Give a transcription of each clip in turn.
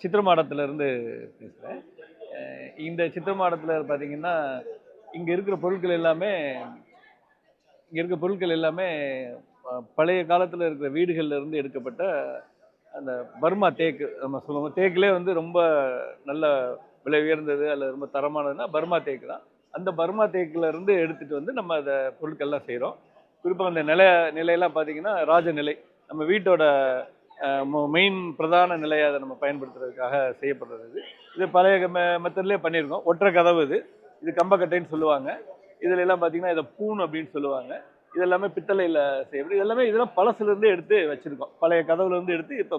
சித்திரமாடத்துலேருந்து பேசுகிறேன் இந்த சித்திரமாடத்தில் பார்த்தீங்கன்னா இங்கே இருக்கிற பொருட்கள் எல்லாமே இங்கே இருக்கிற பொருட்கள் எல்லாமே பழைய காலத்தில் இருக்கிற வீடுகள்ல இருந்து எடுக்கப்பட்ட அந்த பர்மா தேக்கு நம்ம சொல்லுவோம். தேக்கிலே வந்து ரொம்ப நல்ல விலை உயர்ந்தது அல்லது ரொம்ப தரமானதுன்னா பர்மா தேக்கு தான். அந்த பர்மா தேக்கில் இருந்து எடுத்துகிட்டு வந்து நம்ம அதை பொருட்கள்லாம் செய்கிறோம் குறிப்பாக அந்த நிலை நிலையெல்லாம் பார்த்தீங்கன்னா ராஜநிலை. நம்ம வீட்டோட மெயின் பிரதான நிலையை அதை நம்ம பயன்படுத்துறதுக்காக செய்யப்படுறது இது. இது பழைய மெத்தட்லேயே பண்ணியிருக்கோம். ஒற்றை கதவு இது. இது கம்பக்கட்டைன்னு சொல்லுவாங்க. இதில் எல்லாம் பார்த்தீங்கன்னா இதை பூன் அப்படின்னு சொல்லுவாங்க. இது எல்லாமே பித்தளையில் செய்யப்படுது இது எல்லாமே இதெல்லாம் பழசுலேருந்து எடுத்து வச்சுருக்கோம். பழைய கதவுலேருந்து எடுத்து இப்போ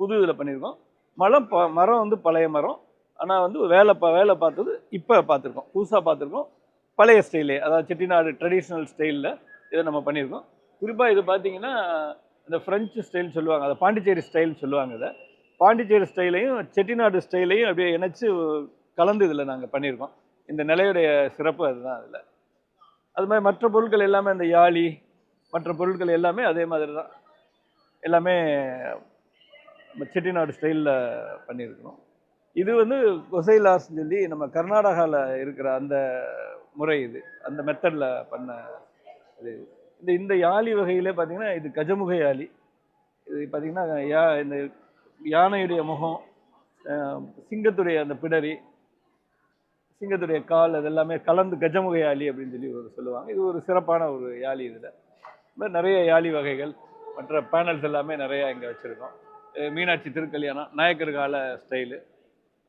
புது இதில் பண்ணியிருக்கோம். மரம் ப மரம் வந்து பழைய மரம். ஆனால் வந்து வேலை பா வேலை பார்த்தது இப்போ பார்த்துருக்கோம். புதுசாக பார்த்துருக்கோம். பழைய ஸ்டைலே அதாவது செட்டிநாடு ட்ரெடிஷ்னல் ஸ்டைலில் இதை நம்ம பண்ணியிருக்கோம். குறிப்பாக இது பார்த்தீங்கன்னா இந்த ஃப்ரெஞ்சு ஸ்டைல் சொல்லுவாங்க அதை பாண்டிச்சேரி ஸ்டைல் சொல்லுவாங்க அதை பாண்டிச்சேரி ஸ்டைலையும் செட்டிநாடு ஸ்டைலையும் அப்படியே இணைச்சு கலந்து இதில் நாங்கள் பண்ணியிருக்கோம். இந்த நிலையுடைய சிறப்பு அதுதான் அதில் அது மாதிரி மற்ற பொருட்கள் எல்லாமே இந்த யாழி மற்ற பொருட்கள் எல்லாமே அதே மாதிரி தான். எல்லாமே நம்ம செட்டிநாடு ஸ்டைலில் பண்ணியிருக்கிறோம். இது வந்து கொசைலாஸ்ன்னு சொல்லி நம்ம கர்நாடகாவில் இருக்கிற அந்த முறை இது அந்த மெத்தடில் பண்ண இது. இந்த இந்த யாழி வகையிலே பார்த்தீங்கன்னா இது கஜமுக யாழி. இது பார்த்தீங்கன்னா யா இந்த யானையுடைய முகம் சிங்கத்துடைய அந்த பிடரி சிங்கத்துடைய கால் அது எல்லாமே கலந்து கஜமுக யாழி அப்படின்னு சொல்லி ஒரு சொல்லுவாங்க. இது ஒரு சிறப்பான ஒரு யாழி இதில். இது மாதிரி நிறைய யாழி வகைகள் மற்ற பேனல்ஸ் எல்லாமே நிறையா இங்கே வச்சுருக்கோம். மீனாட்சி திருக்கல்யாணம் நாயக்கர் கால ஸ்டைலு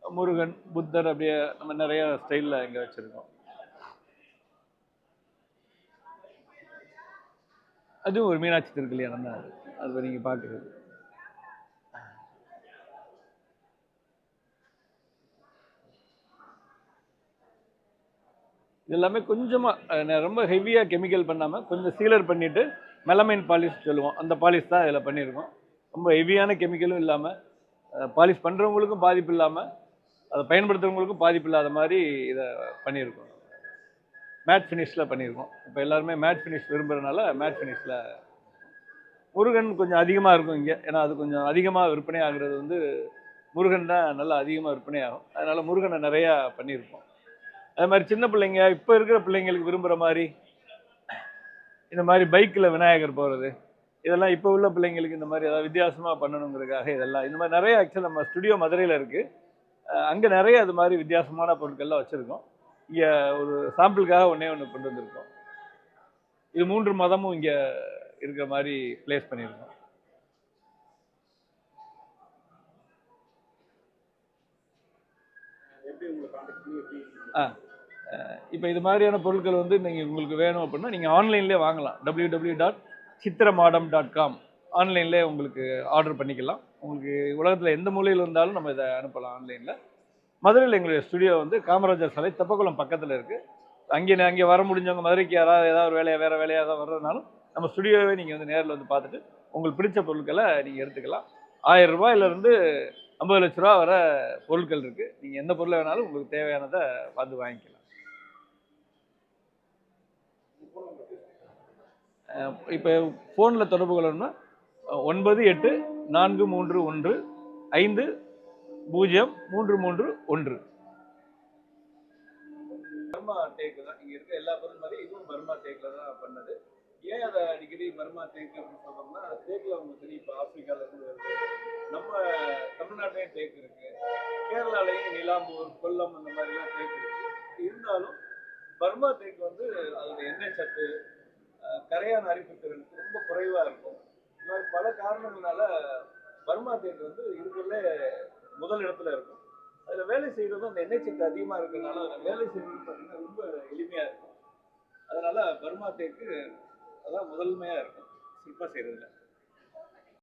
முருகன் புத்தர் அப்படியே நம்ம நிறைய ஸ்டைலில் இங்கே வச்சுருக்கோம். அதுவும் ஒரு மீனாட்சி திருக்கல்யாணம் தான் அது. அது நீங்கள் பார்க்குறது இது எல்லாமே கொஞ்சமாக ரொம்ப ஹெவியாக கெமிக்கல் பண்ணாமல் கொஞ்சம் சீலர் பண்ணிவிட்டு மெலமைன் பாலிஷ் சொல்லுவோம். அந்த பாலிஷ் தான் இதில் பண்ணியிருக்கோம் ரொம்ப ஹெவியான கெமிக்கலும் இல்லாமல் பாலிஷ் பண்ணுறவங்களுக்கும் பாதிப்பு இல்லாமல் அதை பயன்படுத்துறவங்களுக்கும் பாதிப்பு இல்லாத மாதிரி இதை பண்ணியிருக்கோம் மேட் ஃபினிஷில் பண்ணியிருக்கோம் இப்போ எல்லாருமே மேட் ஃபினிஷ் விரும்புறதுனால மேட் ஃபினிஷில் முருகன் கொஞ்சம் அதிகமாக இருக்கும் இங்கே. ஏன்னா அது கொஞ்சம் அதிகமாக விற்பனை ஆகுறது வந்து முருகன் தான் நல்லா அதிகமாக விற்பனை ஆகும் அதனால் முருகனை நிறையா பண்ணியிருக்கோம் அது மாதிரி சின்ன பிள்ளைங்க இப்போ இருக்கிற பிள்ளைங்களுக்கு விரும்புகிற மாதிரி இந்த மாதிரி பைக்கில் விநாயகர் போகிறது இதெல்லாம் இப்போ உள்ள பிள்ளைங்களுக்கு இந்த மாதிரி ஏதாவது வித்தியாசமாக பண்ணணுங்கிறதுக்காக இதெல்லாம் இந்த மாதிரி நிறைய ஆக்சுவல் நம்ம ஸ்டுடியோ மதுரையில் இருக்குது அங்கே நிறைய அது மாதிரி வித்தியாசமான பொருட்கள்லாம் வச்சுருக்கோம். இங்கே ஒரு சாம்பிளுக்காக ஒன்றே ஒன்று கொண்டு வந்திருக்கோம். இது மூன்று மதமும் இங்கே இருக்கிற மாதிரி ப்ளேஸ் பண்ணியிருக்கோம். ஆ இப்போ இது மாதிரியான பொருட்கள் வந்து நீங்கள் உங்களுக்கு வேணும் அப்படின்னா நீங்கள் ஆன்லைன்லேயே வாங்கலாம். W W dot Chithiramadam dot com ஆன்லைன்லேயே உங்களுக்கு ஆர்டர் பண்ணிக்கலாம். உங்களுக்கு உலகத்தில் எந்த மூலையில் இருந்தாலும் நம்ம இதை அனுப்பலாம் ஆன்லைனில் மதுரையில் எங்களுடைய ஸ்டுடியோ வந்து காமராஜர் சாலை தெப்பக்குளம் பக்கத்தில் இருக்குது அங்கே அங்கே வர முடிஞ்சவங்க மதுரைக்கு யாராவது ஏதாவது ஒரு வேலையாக வேறு வேலையாக ஏதாவது வர்றதுனாலும் நம்ம ஸ்டுடியோவே நீங்கள் வந்து நேரில் வந்து பார்த்துட்டு உங்களுக்கு பிடிச்ச பொருட்களை நீங்கள் எடுத்துக்கலாம். ஆயிரம் ரூபாயிலிருந்து ஐம்பது லட்ச ரூபா வர பொருட்கள் இருக்குது நீங்கள் எந்த பொருளை வேணாலும் உங்களுக்கு தேவையானதை பார்த்து வாங்கிக்கலாம். இப்போ ஃபோனில் தொடர்பு கொள்ளணும்னா ஒன்பது எட்டு நான்கு மூன்று ஒன்று ஐந்து பூஜ்ஜியம் மூன்று மூன்று ஒன்று. பர்மா டேக்கு தான் இங்கே இருக்க எல்லா பொருள் மாதிரி இதுவும் பர்மா டேக்கில் தான் பண்ணது. ஏன் அதை அடிக்கடி பர்மா டேக் அப்படின்னு சொல்றோம்னா டேக்கில் அவங்க தெரியும். இப்போ ஆப்பிரிக்கால இருந்து வருது. நம்ம தமிழ்நாட்டிலையும் டேக் இருக்குது கேரளாலையும் நிலாம்பூர் கொல்லம் அந்த மாதிரிலாம் டேக் இருக்குது இருந்தாலும் பர்மா தேக்கு வந்து அதோட எண்ணெய் சத்து அஹ், கரையான் அரிப்பு திறன் ரொம்ப குறைவாக இருக்கும். இந்த மாதிரி பல காரணங்களால பர்மா தேக்கு வந்து இருக்கிறதுல முதல் இடத்துல இருக்கும். அதில் வேலை செய்கிறது அந்த எண்ணெய் சத்து அதிகமாக இருக்கிறதுனால அதில் வேலை செய்கிறது பார்த்தீங்கன்னா ரொம்ப எளிமையாக இருக்கும். அதனால் பர்மா தேக்கு அதான் முதன்மையாக இருக்கும். சிற்பம் செய்கிறதுல